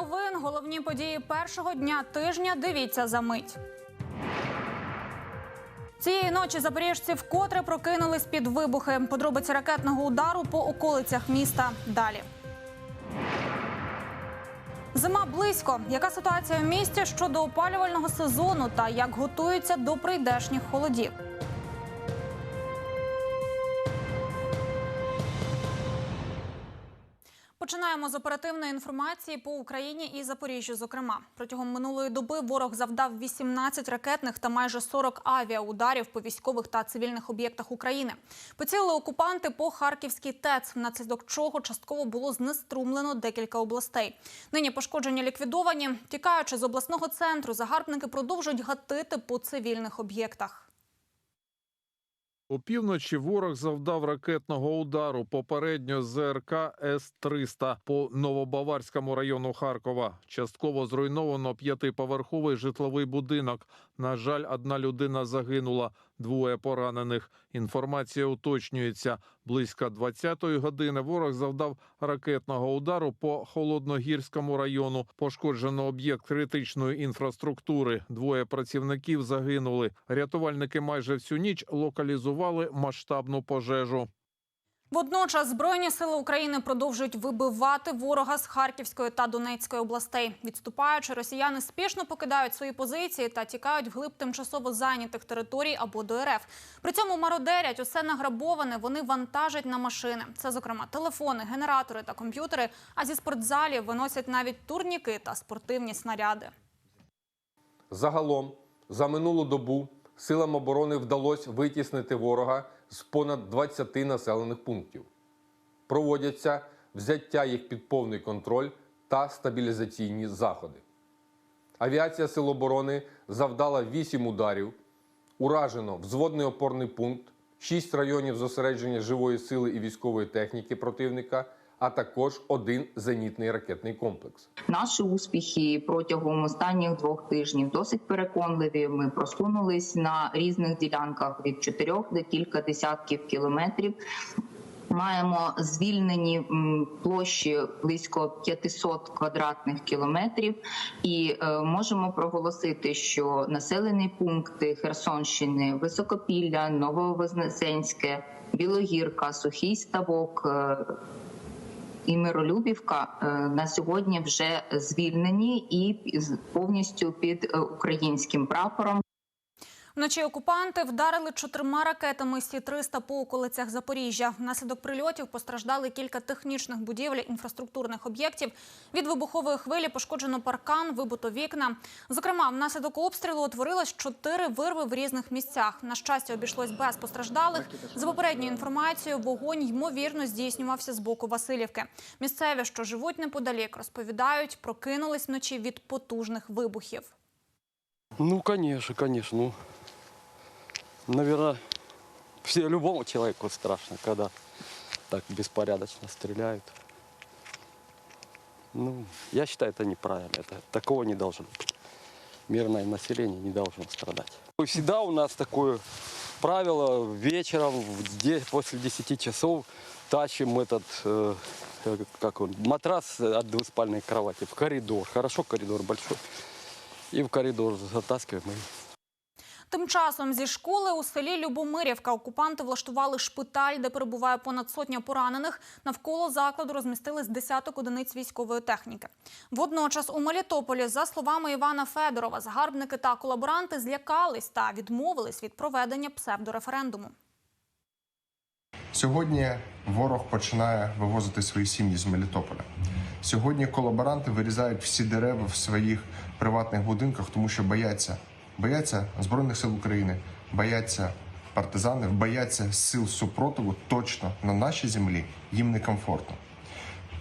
новин. Головні події першого дня тижня. Дивіться за мить. Цієї ночі запоріжці вкотре прокинулись під вибухи. Подробиці ракетного удару по околицях міста. Далі. Зима близько. Яка ситуація в місті щодо опалювального сезону та як готуються до прийдешніх холодів? Починаємо з оперативної інформації по Україні і Запоріжжю. Зокрема, протягом минулої доби ворог завдав 18 ракетних та майже 40 авіаударів по військових та цивільних об'єктах України. Поцілили окупанти по Харківській ТЕЦ, внаслідок чого частково було знеструмлено декілька областей. Нині пошкодження ліквідовані. Тікаючи з обласного центру, загарбники продовжують гатити по цивільних об'єктах. Опівночі ворог завдав ракетного удару попередньо з ЗРК С-300 по Новобаварському району Харкова. Частково зруйновано п'ятиповерховий житловий будинок. На жаль, одна людина загинула, двоє поранених. Інформація уточнюється. Близько 20-ї години ворог завдав ракетного удару по Холодногірському району. Пошкоджено об'єкт критичної інфраструктури. Двоє працівників загинули. Рятувальники майже всю ніч локалізували масштабну пожежу. Водночас Збройні сили України продовжують вибивати ворога з Харківської та Донецької областей. Відступаючи, росіяни спішно покидають свої позиції та тікають вглиб тимчасово зайнятих територій або до РФ. При цьому мародерять усе награбоване. Вони вантажать на машини. Це, зокрема, телефони, генератори та комп'ютери. А зі спортзалів виносять навіть турніки та спортивні снаряди. Загалом за минулу добу силам оборони вдалося витіснити ворога з понад 20 населених пунктів. Проводяться взяття їх під повний контроль та стабілізаційні заходи. Авіація Сил оборони завдала 8 ударів, уражено взводний опорний пункт, 6 районів зосередження живої сили і військової техніки противника, а також один зенітний ракетний комплекс. Наші успіхи протягом останніх двох тижнів досить переконливі. Ми просунулись на різних ділянках від чотирьох до кілька десятків кілометрів. Маємо звільнені площі близько 500 квадратних кілометрів, і е, можемо проголосити, що населені пункти Херсонщини, Високопілля, Нововознесенське, Білогірка, Сухий Ставок. І Миролюбівка е, на сьогодні вже звільнені і повністю під е, українським прапором. Вночі окупанти вдарили чотирма ракетами Сі-300 по околицях Запоріжжя. Внаслідок прильотів постраждали кілька технічних будівель інфраструктурних об'єктів. Від вибухової хвилі пошкоджено паркан, вибито вікна. Зокрема, внаслідок обстрілу утворилось чотири вирви в різних місцях. На щастя, обійшлось без постраждалих. За попередньою інформацією, вогонь ймовірно здійснювався з боку Васильівки. Місцеві, що живуть неподалік, розповідають, прокинулись вночі від потужних вибухів. Ну, конечно, конечно. Наверное, все, любому человеку страшно, когда так беспорядочно стреляют. Ну, я считаю, это неправильно. Это, такого не должно быть. Мирное население не должно страдать. Всегда у нас такое правило вечером, после 10 часов тащим этот, э, э, как он, матрас от двуспальной кровати в коридор. Хорошо, коридор большой. И в коридор затаскиваем. И Тим часом зі школи у селі Любомирівка окупанти влаштували шпиталь, де перебуває понад сотня поранених. Навколо закладу розмістили з десяток одиниць військової техніки. Водночас у Мелітополі, за словами Івана Федорова, загарбники та колаборанти злякались та відмовились від проведення псевдореферендуму. Сьогодні ворог починає вивозити свої сім'ї з Мелітополя. Сьогодні колаборанти вирізають всі дерева в своїх приватних будинках, тому що бояться. Бояться Збройних сил України, бояться партизанів, бояться сил супротиву точно на нашій землі їм некомфортно.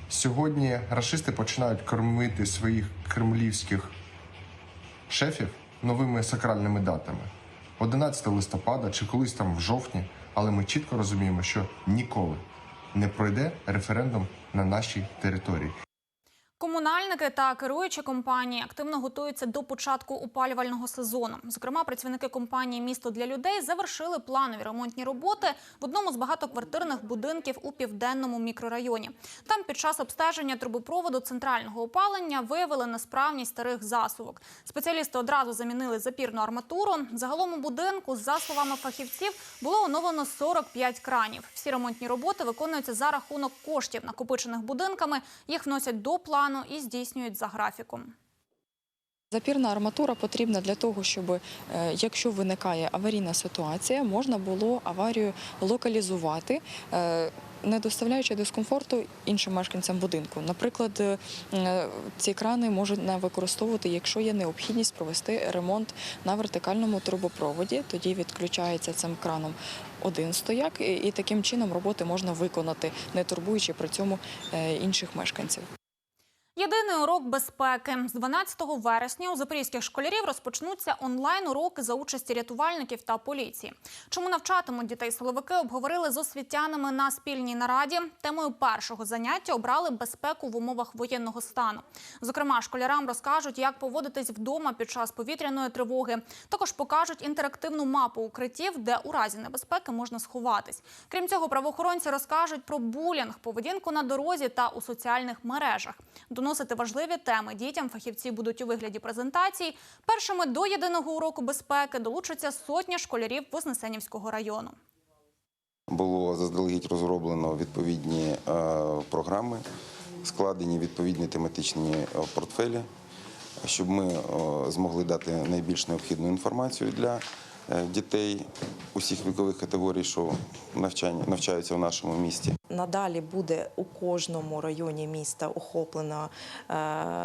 Сьогодні рашисти починають кормити своїх кремлівських шефів новими сакральними датами. 11 листопада чи колись там в жовтні, але ми чітко розуміємо, що ніколи не пройде референдум на нашій території. Комунальники та керуючі компанії активно готуються до початку опалювального сезону. Зокрема, працівники компанії Місто для людей завершили планові ремонтні роботи в одному з багатоквартирних будинків у південному мікрорайоні. Там під час обстеження трубопроводу центрального опалення виявили несправність старих засувок. Спеціалісти одразу замінили запірну арматуру. Загалом у будинку, за словами фахівців, було оновлено 45 кранів. Всі ремонтні роботи виконуються за рахунок коштів, накопичених будинками. Їх вносять до плану і здійснюють за графіком. Запірна арматура потрібна для того, щоб е, якщо виникає аварійна ситуація, можна було аварію локалізувати. е, Не доставляючи дискомфорту іншим мешканцям будинку. Наприклад, е, ці крани можуть не використовувати, якщо є необхідність провести ремонт на вертикальному трубопроводі. Тоді відключається цим краном один стояк, і, таким чином роботи можна виконати, не турбуючи при цьому інших мешканців. Єдиний урок безпеки з 12 вересня у запорізьких школярів розпочнуться онлайн-уроки за участі рятувальників та поліції. Чому навчатимуть дітей силовики, обговорили з освітянами на спільній нараді. Темою першого заняття обрали безпеку в умовах воєнного стану. Зокрема, школярам розкажуть, як поводитись вдома під час повітряної тривоги. Також покажуть інтерактивну мапу укриттів, де у разі небезпеки можна сховатись. Крім цього, правоохоронці розкажуть про булінг, поведінку на дорозі та у соціальних мережах. Доносити важливі теми дітям фахівці будуть у вигляді презентацій. Першими до єдиного уроку безпеки долучаться сотня школярів Вознесенівського району. Було заздалегідь розроблено відповідні е, програми, складені відповідні тематичні е, портфелі, щоб ми е, змогли дати найбільш необхідну інформацію для дітей усіх вікових категорій, що навчаються в нашому місті. Надалі буде у кожному районі міста охоплено е,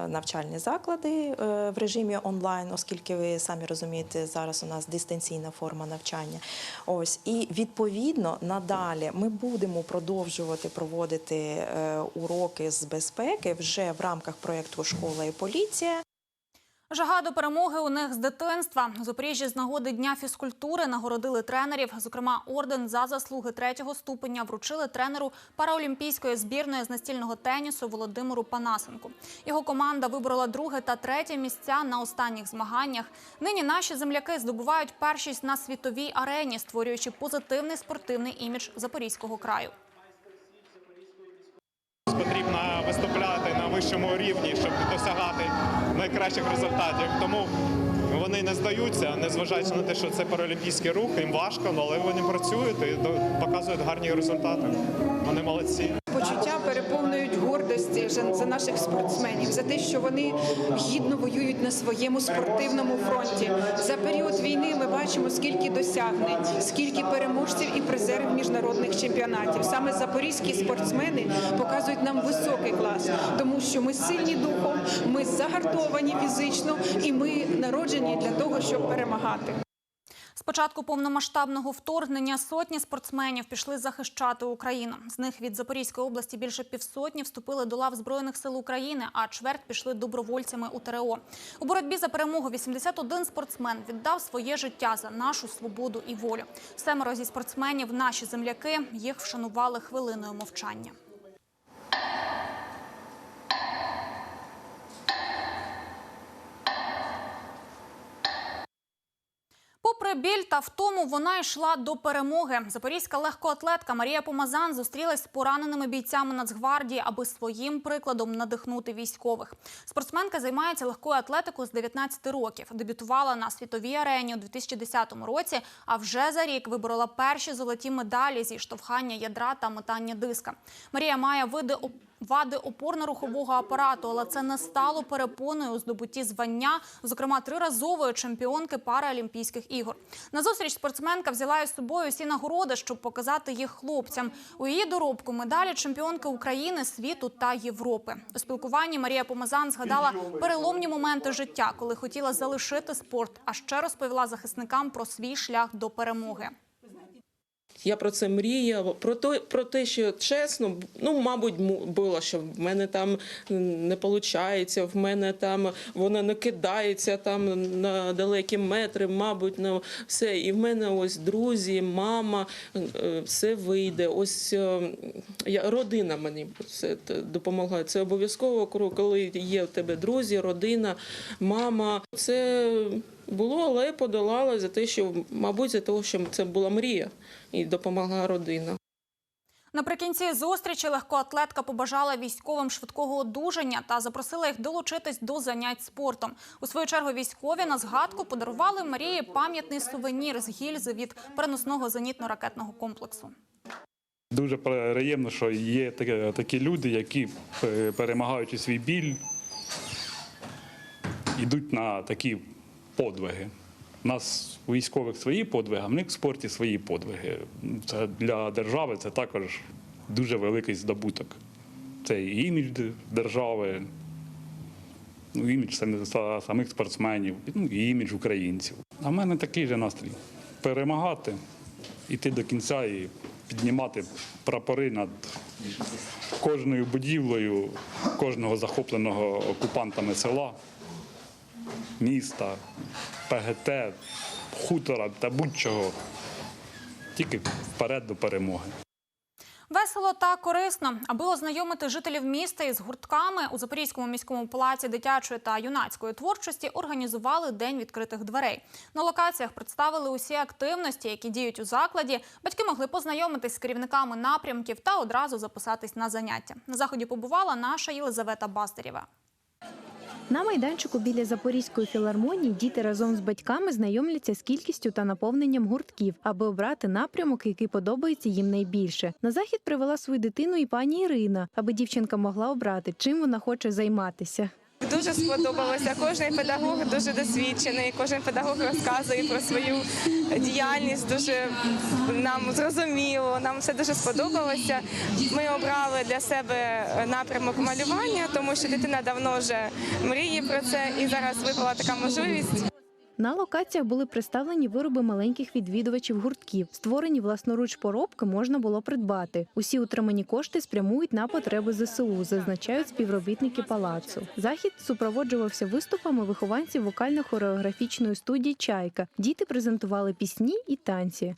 навчальні заклади е, в режимі онлайн, оскільки ви самі розумієте, зараз у нас дистанційна форма навчання. Ось і відповідно надалі ми будемо продовжувати проводити е, уроки з безпеки вже в рамках проєкту Школа і поліція. Жага до перемоги у них з дитинства. У Запоріжжі з нагоди Дня фізкультури нагородили тренерів. Зокрема, орден за заслуги третього ступеня вручили тренеру параолімпійської збірної з настільного тенісу Володимиру Панасенку. Його команда виборола друге та третє місця на останніх змаганнях. Нині наші земляки здобувають першість на світовій арені, створюючи позитивний спортивний імідж Запорізького краю. Потрібно виступляти на вищому рівні, щоб досягати найкращих результатів. Тому вони не здаються, незважаючи на те, що це паралімпійський рух, їм важко, але вони працюють і показують гарні результати. Вони молодці. Почуття гордості за наших спортсменів, за те, що вони гідно воюють на своєму спортивному фронті. За період війни ми бачимо, скільки досягнень, скільки переможців і призерів міжнародних чемпіонатів. Саме запорізькі спортсмени показують нам високий клас, тому що ми сильні духом, ми загартовані фізично і ми народжені для того, щоб перемагати. Початку повномасштабного вторгнення сотні спортсменів пішли захищати Україну. З них від Запорізької області більше півсотні вступили до лав Збройних сил України, а чверть пішли добровольцями у ТРО. У боротьбі за перемогу 81 спортсмен віддав своє життя за нашу свободу і волю. Семеро зі спортсменів наші земляки їх вшанували хвилиною мовчання. Біль та втому, вона йшла до перемоги. Запорізька легкоатлетка Марія Помазан зустрілась з пораненими бійцями Нацгвардії, аби своїм прикладом надихнути військових. Спортсменка займається легкою атлетикою з 19 років. Дебютувала на світовій арені у 2010 році, а вже за рік виборола перші золоті медалі зі штовхання ядра та метання диска. Марія має види вади опорно-рухового апарату, але це не стало перепоною у здобутті звання, зокрема триразової чемпіонки Паралімпійських ігор. На зустріч спортсменка взяла із собою всі нагороди, щоб показати їх хлопцям. У її доробку медалі чемпіонки України, світу та Європи. У спілкуванні Марія Помазан згадала переломні моменти життя, коли хотіла залишити спорт, а ще розповіла захисникам про свій шлях до перемоги. Я про це мріяла. Про те, про те, що чесно, ну мабуть, було, що в мене там не виходить, в мене там воно не кидається там на далекі метри, мабуть, на все. І в мене ось друзі, мама, е, все вийде. Ось е, я родина мені т- допомагає. Це обов'язково, коли є в тебе друзі, родина, мама. Це було, але подолала за те, що, мабуть, за того, що це була мрія і допомогла родина. Наприкінці зустрічі легкоатлетка побажала військовим швидкого одужання та запросила їх долучитись до занять спортом. У свою чергу військові на згадку подарували Марії пам'ятний сувенір з гільзи від переносного зенітно-ракетного комплексу. Дуже приємно, що є такі, такі люди, які е, перемагаючи свій біль, йдуть на такі подвиги. У нас у військових свої подвиги, а в них в спорті свої подвиги. Це для держави це також дуже великий здобуток. Це і імідж держави, ну, імідж самих спортсменів, ну, і імідж українців. А в мене такий же настрій перемагати, йти до кінця і піднімати прапори над кожною будівлею, кожного захопленого окупантами села, міста, ПГТ, хутора та будь-чого. Тільки вперед до перемоги. Весело та корисно, аби ознайомити жителів міста із гуртками у Запорізькому міському палаці дитячої та юнацької творчості організували день відкритих дверей. На локаціях представили усі активності, які діють у закладі. Батьки могли познайомитись з керівниками напрямків та одразу записатись на заняття. На заході побувала наша Єлизавета Бастерєва. На майданчику біля Запорізької філармонії діти разом з батьками знайомляться з кількістю та наповненням гуртків, аби обрати напрямок, який подобається їм найбільше. На захід привела свою дитину і пані Ірина, аби дівчинка могла обрати, чим вона хоче займатися. Дуже сподобалося. Кожен педагог дуже досвідчений. Кожен педагог розказує про свою діяльність. Дуже нам зрозуміло. Нам все дуже сподобалося. Ми обрали для себе напрямок малювання, тому що дитина давно вже мріє про це, і зараз випала така можливість. На локаціях були представлені вироби маленьких відвідувачів гуртків. Створені власноруч поробки можна було придбати. Усі утримані кошти спрямують на потреби ЗСУ, зазначають співробітники палацу. Захід супроводжувався виступами вихованців вокально-хореографічної студії Чайка. Діти презентували пісні і танці.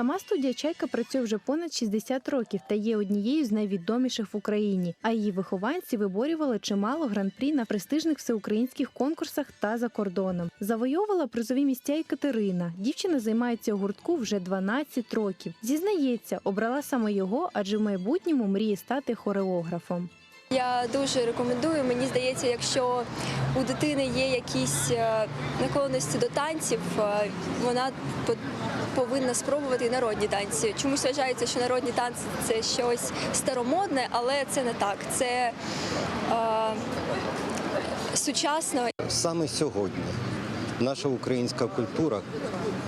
Сама студія Чайка працює вже понад 60 років та є однією з найвідоміших в Україні. А її вихованці виборювали чимало гран-прі на престижних всеукраїнських конкурсах та за кордоном. Завойовувала призові місця і Катерина. Дівчина займається у гуртку вже 12 років. Зізнається, обрала саме його, адже в майбутньому мріє стати хореографом. Я дуже рекомендую. Мені здається, якщо у дитини є якісь е, наклонності до танців, е, вона по- повинна спробувати народні танці. Чомусь вважається, що народні танці це щось старомодне, але це не так. Це е, сучасно Саме сьогодні наша українська культура,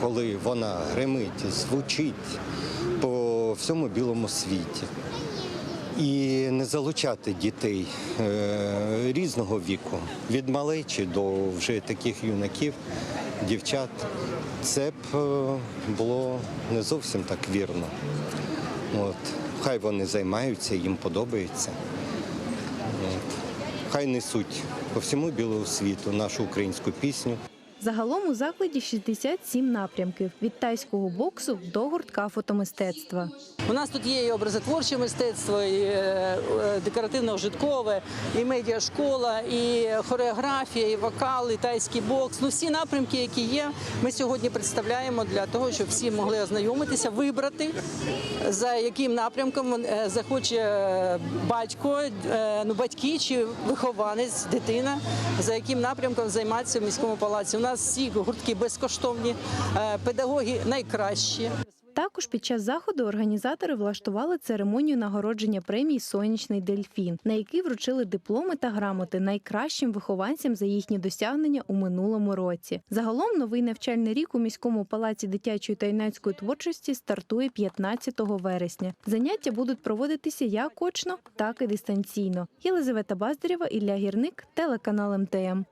коли вона гримить, звучить по всьому білому світі. І не залучати дітей е, різного віку, від малечі до вже таких юнаків, дівчат, це б е, було не зовсім так вірно. От. Хай вони займаються, їм подобається. От. Хай несуть по всьому білому світу нашу українську пісню. Загалом у закладі 67 напрямків від тайського боксу до гуртка фотомистецтва. У нас тут є і образотворче мистецтво, і е, е, декоративно-вжиткове, і медіашкола, і хореографія, і вокал, і тайський бокс. Ну всі напрямки, які є, ми сьогодні представляємо для того, щоб всі могли ознайомитися, вибрати за яким напрямком е, захоче батько, ну батьки чи вихованець, дитина, за яким напрямком займатися в міському палаці. У нас всі гуртки безкоштовні, е, педагоги найкращі. Також під час заходу організатори влаштували церемонію нагородження премії Сонячний дельфін, на якій вручили дипломи та грамоти найкращим вихованцям за їхні досягнення у минулому році. Загалом новий навчальний рік у міському палаці дитячої та юнацької творчості стартує 15 вересня. Заняття будуть проводитися як очно, так і дистанційно. Єлизавета Баздарєва, Ілля Гірник, телеканал МТМ.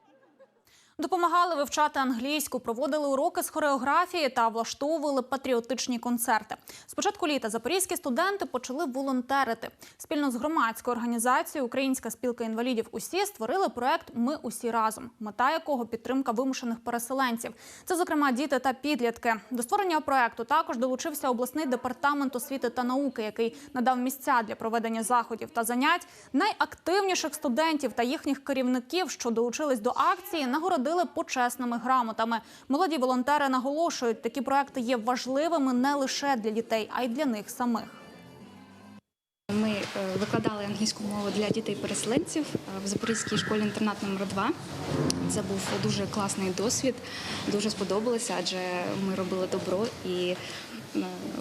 Допомагали вивчати англійську, проводили уроки з хореографії та влаштовували патріотичні концерти. З початку літа запорізькі студенти почали волонтерити. Спільно з громадською організацією Українська спілка інвалідів усі створили проект Ми усі разом, мета якого підтримка вимушених переселенців. Це, зокрема, діти та підлітки. До створення проекту також долучився обласний департамент освіти та науки, який надав місця для проведення заходів та занять. Найактивніших студентів та їхніх керівників, що долучились до акції, нагородили почесними грамотами. Молоді волонтери наголошують, такі проекти є важливими не лише для дітей, а й для них самих. Ми е, викладали англійську мову для дітей-переселенців е, в Запорізькій школі інтернат номер 2 Це був дуже класний досвід, дуже сподобалося, адже ми робили добро і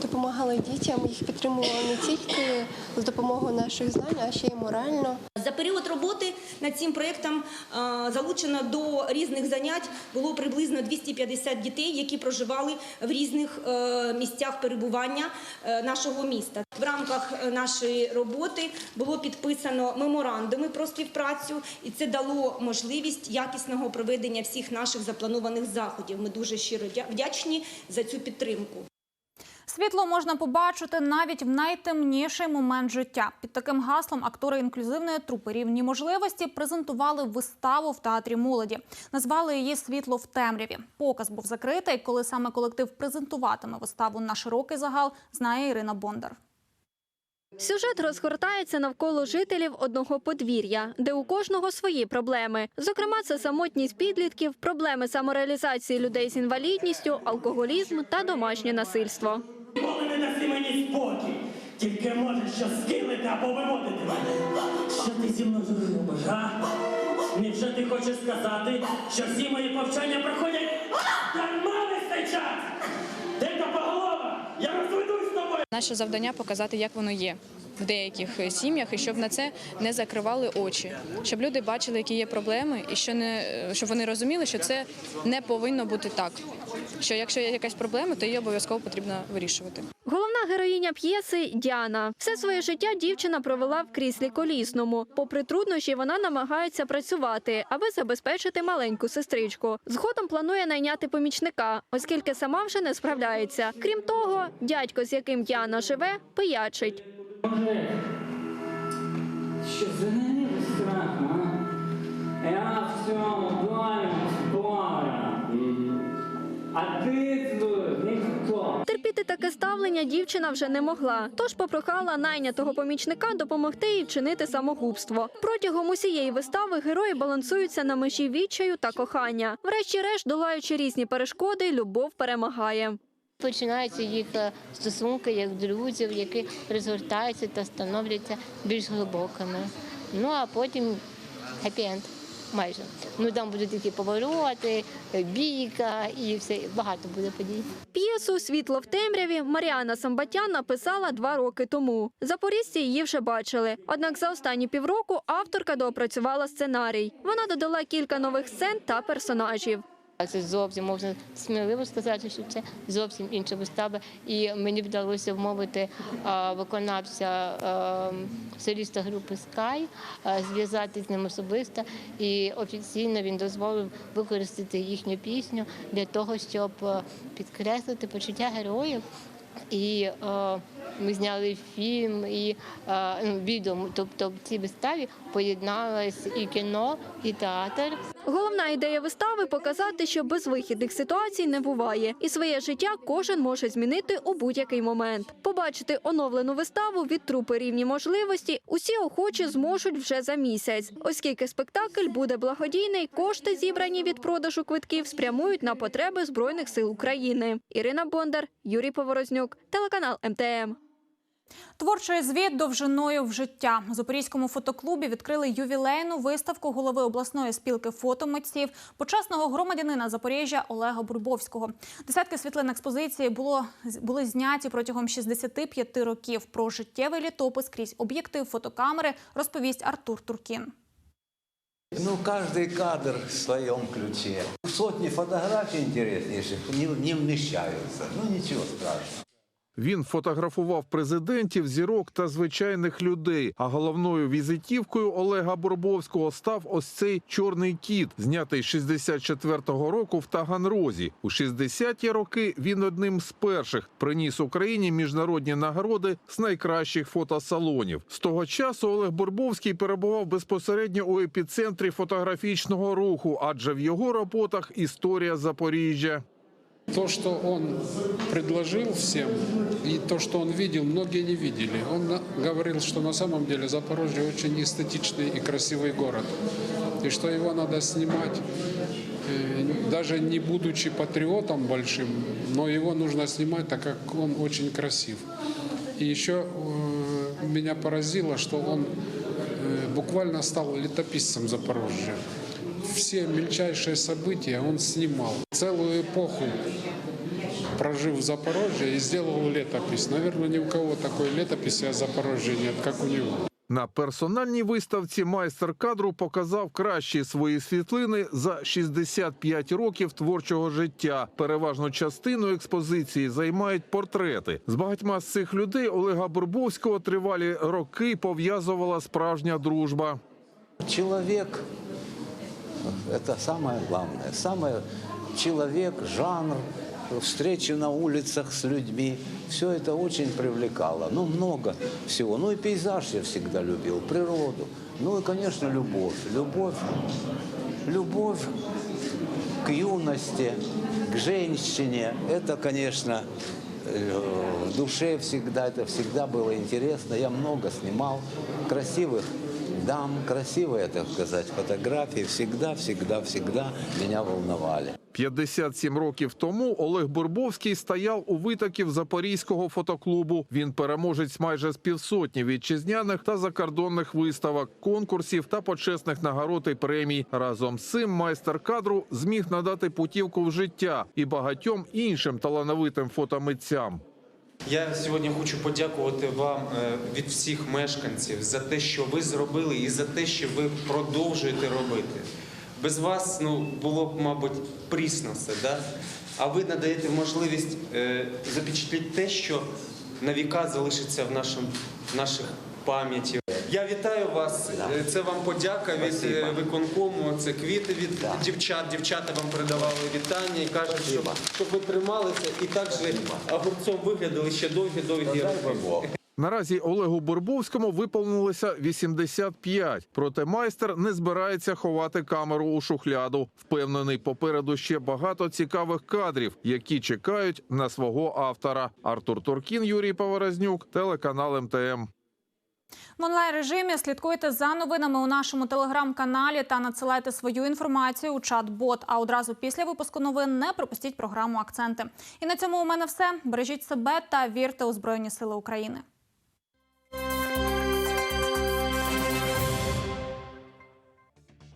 Допомагали дітям, їх підтримували не тільки з допомогою наших знань, а ще й морально. За період роботи над цим проєктом е, залучено до різних занять було приблизно 250 дітей, які проживали в різних е, місцях перебування е, нашого міста. В рамках нашої роботи було підписано меморандуми про співпрацю, і це дало можливість якісного проведення всіх наших запланованих заходів. Ми дуже щиро дя- вдячні за цю підтримку. Світло можна побачити навіть в найтемніший момент життя. Під таким гаслом актори інклюзивної трупи рівні можливості презентували виставу в театрі молоді. Назвали її Світло в темряві. Показ був закритий. Коли саме колектив презентуватиме виставу на широкий загал, знає Ірина Бондар. Сюжет розгортається навколо жителів одного подвір'я, де у кожного свої проблеми. Зокрема, це самотність підлітків, проблеми самореалізації людей з інвалідністю, алкоголізм та домашнє насильство. Ніколи не даси мені спокій. Тільки можеш що скинути або виводити мене. Що ти зі мною робиш, а? Невже ти хочеш сказати, що всі мої повчання проходять дарма весь час? Де та поголова? Я розведусь з тобою. Наше завдання показати, як воно є в деяких е, сім'ях, і щоб на це не закривали очі, щоб люди бачили, які є проблеми, і що не е, щоб вони розуміли, що це не повинно бути так. Що якщо є якась проблема, то її обов'язково потрібно вирішувати. Головна героїня п'єси Діана. Все своє життя дівчина провела в кріслі колісному. Попри труднощі, вона намагається працювати, аби забезпечити маленьку сестричку. Згодом планує найняти помічника, оскільки сама вже не справляється. Крім того, дядько, з яким Діана живе, пиячить. Що за страх, а? Я в Терпіти таке ставлення дівчина вже не могла, тож попрохала найнятого помічника допомогти їй вчинити самогубство. Протягом усієї вистави герої балансуються на межі відчаю та кохання. Врешті-решт, долаючи різні перешкоди, любов перемагає. Починаються їх е, стосунки як друзів, які розгортаються та становляться більш глибокими. Ну а потім хеппі-енд майже. Ну там будуть такі повороти, бійка і все багато буде подій. П'єсу Світло в темряві Маріана Самбатян написала два роки тому. Запорізьці її вже бачили. Однак за останні півроку авторка доопрацювала сценарій. Вона додала кілька нових сцен та персонажів. Це зовсім можна сміливо сказати, що це зовсім інша вистава. І мені вдалося вмовити виконавця соліста групи Sky, а, зв'язати з ним особисто. І офіційно він дозволив використати їхню пісню для того, щоб підкреслити почуття героїв. І е, ми зняли фільм і е, ну, відео. Тобто в цій виставі поєдналось і кіно, і театр. Головна ідея вистави показати, що безвихідних ситуацій не буває, і своє життя кожен може змінити у будь-який момент. Побачити оновлену виставу від трупи рівні можливості усі охочі зможуть вже за місяць, оскільки спектакль буде благодійний. Кошти, зібрані від продажу квитків, спрямують на потреби збройних сил України. Ірина Бондар, Юрій Поворознюк, телеканал МТМ. Творчий звіт довжиною в життя у Запорізькому фотоклубі відкрили ювілейну виставку голови обласної спілки фотомитців, почесного громадянина Запоріжжя Олега Бурбовського. Десятки світлин експозиції було були зняті протягом 65 років. Про життєвий літопис крізь об'єктив фотокамери розповість Артур Туркін. Ну, каждый кадр в своем ключе. Сотни фотографий интереснейших не, не. Ну, ничего страшного. Він фотографував президентів, зірок та звичайних людей. А головною візитівкою Олега Бурбовського став ось цей чорний кіт, знятий 64-го року в Таганрозі. У 60-ті роки він одним з перших приніс Україні міжнародні нагороди з найкращих фотосалонів. З того часу Олег Бурбовський перебував безпосередньо у епіцентрі фотографічного руху, адже в його роботах історія Запоріжжя. То, что он предложил всем, и то, что он видел, многие не видели. Он говорил, что на самом деле Запорожье очень эстетичный и красивый город, и что его надо снимать, э, даже не будучи патриотом большим, но его нужно снимать, так как он очень красив. И еще э, меня поразило, что он э, буквально стал летописцем Запорожья. Все мельчайшие события он снимал. Целую эпоху прожив в Запорожье и сделал летопись. Наверное, ни у кого такой летописи о Запорожье нет, как у него. На персональній виставці майстер кадру показав кращі свої світлини за 65 років творчого життя. Переважну частину експозиції займають портрети. З багатьма з цих людей Олега Бурбовського тривалі роки пов'язувала справжня дружба. Человек – это самое главное. Самое человек, жанр, встречи на улицах с людьми. Все это очень привлекало. Ну, много всего. Ну и пейзаж я всегда любил, природу. Ну и, конечно, любовь. Любовь, любовь к юности, к женщине. Это, конечно, э, в душе всегда, это всегда было интересно. Я много снимал красивых дам, красивые, так сказать, фотографии. Всегда, всегда, всегда меня волновали. 57 років тому Олег Бурбовський стояв у витоків Запорізького фотоклубу. Він переможець майже з півсотні вітчизняних та закордонних виставок, конкурсів та почесних нагород і премій. Разом з цим майстер кадру зміг надати путівку в життя і багатьом іншим талановитим фотомитцям. Я сьогодні хочу подякувати вам е, від всіх мешканців за те, що ви зробили, і за те, що ви продовжуєте робити. Без вас ну було б, мабуть, прісно все, да? а ви надаєте можливість е, запечатліти те, що на віка залишиться в нашим, наших пам'яті. Я вітаю вас. Е, Це вам подяка від е, виконкому. Це квіти від дівчат. Дівчата вам передавали вітання і кажуть, щоб, щоб ви трималися і так же огурцом виглядали ще довгі-довгі роки. Наразі Олегу Бурбовському виповнилося 85, проте майстер не збирається ховати камеру у шухляду. Впевнений, попереду ще багато цікавих кадрів, які чекають на свого автора. Артур Туркін, Юрій Поворознюк, телеканал МТМ. В онлайн режимі слідкуйте за новинами у нашому телеграм-каналі та надсилайте свою інформацію у чат-бот. А одразу після випуску новин не пропустіть програму Акценти. І на цьому у мене все. Бережіть себе та вірте у Збройні Сили України.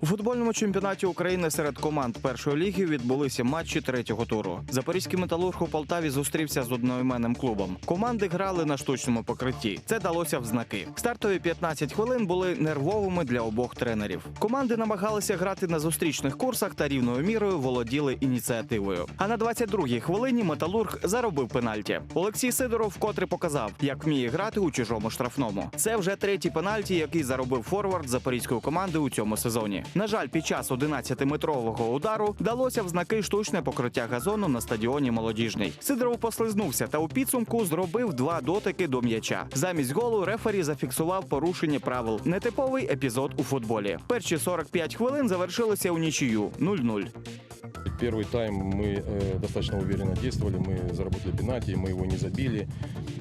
У футбольному чемпіонаті України серед команд першої ліги відбулися матчі третього туру. Запорізький металург у Полтаві зустрівся з одноіменним клубом. Команди грали на штучному покритті. Це далося в знаки. Стартові 15 хвилин були нервовими для обох тренерів. Команди намагалися грати на зустрічних курсах та рівною мірою володіли ініціативою. А на 22-й хвилині металург заробив пенальті. Олексій Сидоров вкотре показав, як вміє грати у чужому штрафному. Це вже третій пенальті, який заробив форвард запорізької команди у цьому сезоні. На жаль, під час 11-метрового удару вдалося в знаки штучне покриття газону на стадіоні Молодіжний. Сидоров послизнувся та у підсумку зробив два дотики до м'яча. Замість голу рефері зафіксував порушення правил. Нетиповий епізод у футболі. Перші 45 хвилин завершилися у нічию 0-0. Первый тайм мы э, достаточно уверенно действовали, мы заработали пенальти, мы его не забили.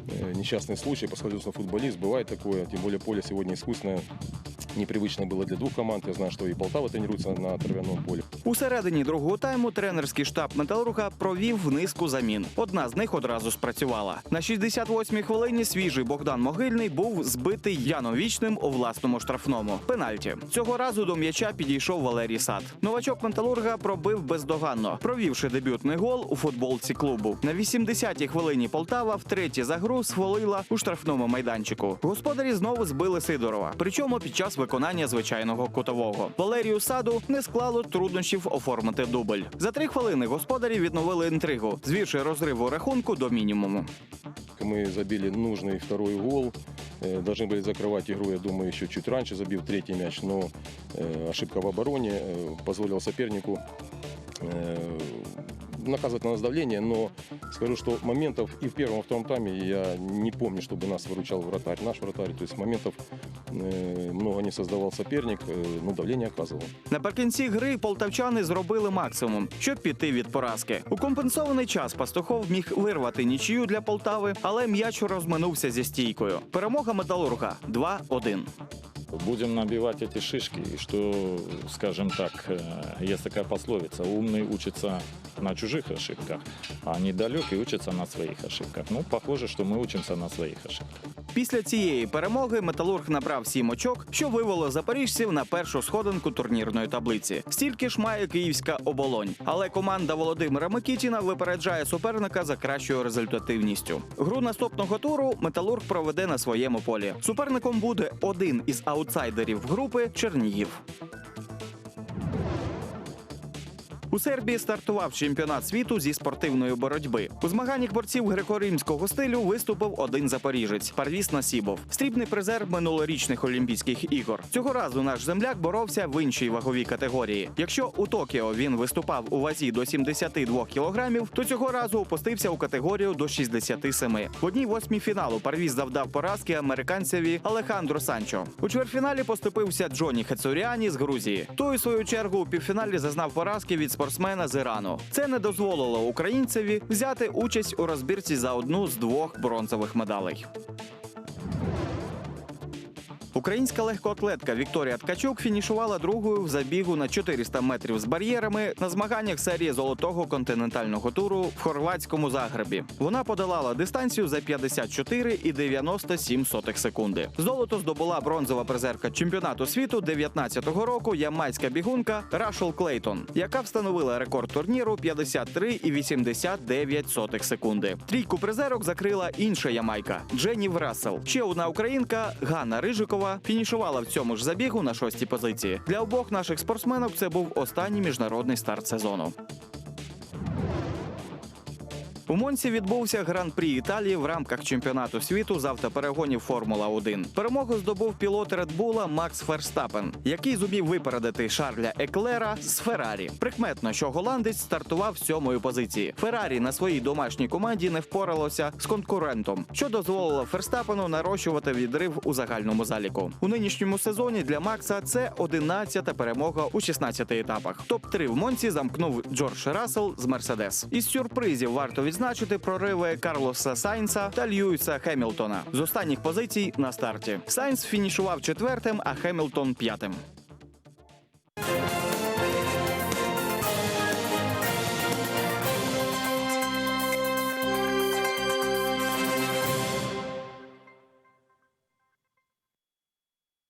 Э, несчастный случай, поскользнулся футболист, бывает такое, тем более поле сегодня искусственное. непривычно было для двух команд. Я знаю, что и Полтава тренируется на травяном поле. У середині другого тайму тренерський штаб металурга провів низку замін. Одна з них одразу спрацювала. На 68-й хвилині свіжий Богдан Могильний був збитий Яном Вічним у власному штрафному. Пенальті цього разу до м'яча підійшов Валерій Сад. Новачок металурга пробив бездоганно, провівши дебютний гол у футболці клубу. На 80-й хвилині Полтава втретє за гру схвалила у штрафному майданчику. Господарі знову збили Сидорова, причому під час виконання звичайного кутового. Валерію Саду не склало труднощів оформити дубль. За три хвилини господарі відновили інтригу, звівши розрив у рахунку до мінімуму. Мы забили нужный второй гол. Э, Должны были закрывать игру, я думаю, еще чуть раньше, забив третий мяч, но э, ошибка в обороне э, позволила сопернику э, наказывать на нас давление, но скажу, что моментов и в первом, и в втором тайме я не помню, чтобы нас выручал вратарь, наш вратарь, то есть моментов э, много не создавал соперник, э, но давление оказывал. Наприкінці гри полтавчани зробили максимум, щоб піти від поразки. У компенсований час Пастухов міг вирвати нічию для Полтави, але м'яч розминувся зі стійкою. Перемога металурга 2-1. Будем набивать эти шишки, и что, скажем так, э, есть такая пословица, умный учится на чужих ошибках, а недалекий учится на своих ошибках. Ну, похоже, что мы учимся на своих ошибках. Після цієї перемоги металург набрав сім очок, що вивело запоріжців на першу сходинку турнірної таблиці. Стільки ж має київська оболонь. Але команда Володимира Микітіна випереджає суперника за кращою результативністю. Гру наступного туру металург проведе на своєму полі. Суперником буде один із аутсайдерів групи Чернігів. У Сербії стартував чемпіонат світу зі спортивної боротьби. У змаганнях борців греко-римського стилю виступив один запоріжець Парвіс Насібов, срібний призер минулорічних Олімпійських ігор. Цього разу наш земляк боровся в іншій ваговій категорії. Якщо у Токіо він виступав у вазі до 72 кілограмів, то цього разу опустився у категорію до 67. В одній восьмій фіналу Парвіс завдав поразки американцеві Алехандро Санчо. У чвертьфіналі поступився Джоні Хацуріані з Грузії. Той, у свою чергу, у півфіналі зазнав поразки від спортсмена з Ірану. Це не дозволило українцеві взяти участь у розбірці за одну з двох бронзових медалей. Українська легкоатлетка Вікторія Ткачук фінішувала другою в забігу на 400 метрів з бар'єрами на змаганнях серії золотого континентального туру в хорватському Загребі. Вона подолала дистанцію за 54 і 97 сотих секунди. Золото здобула бронзова призерка чемпіонату світу 19-го року ямайська бігунка Рашел Клейтон, яка встановила рекорд турніру 53 і 89 сотих секунди. Трійку призерок закрила інша ямайка Дженнів Рассел. Ще одна українка Ганна Рижикова фінішувала в цьому ж забігу на шостій позиції. Для обох наших спортсменок це був останній міжнародний старт сезону. У Монці відбувся гран-прі Італії в рамках чемпіонату світу з автоперегонів Формула 1 Перемогу здобув пілот Редбула Макс Ферстапен, який зумів випередити Шарля Еклера з Феррарі. Прикметно, що голландець стартував з сьомої позиції. Феррарі на своїй домашній команді не впоралося з конкурентом, що дозволило Ферстапену нарощувати відрив у загальному заліку. У нинішньому сезоні для Макса це 11-та перемога у 16 етапах. Топ 3 в Монці замкнув Джордж Рассел з Мерседес. Із сюрпризів варто відзначити прориви Карлоса Сайнса та Льюіса Хемілтона з останніх позицій на старті. Сайнс фінішував четвертим, а Хемілтон п'ятим.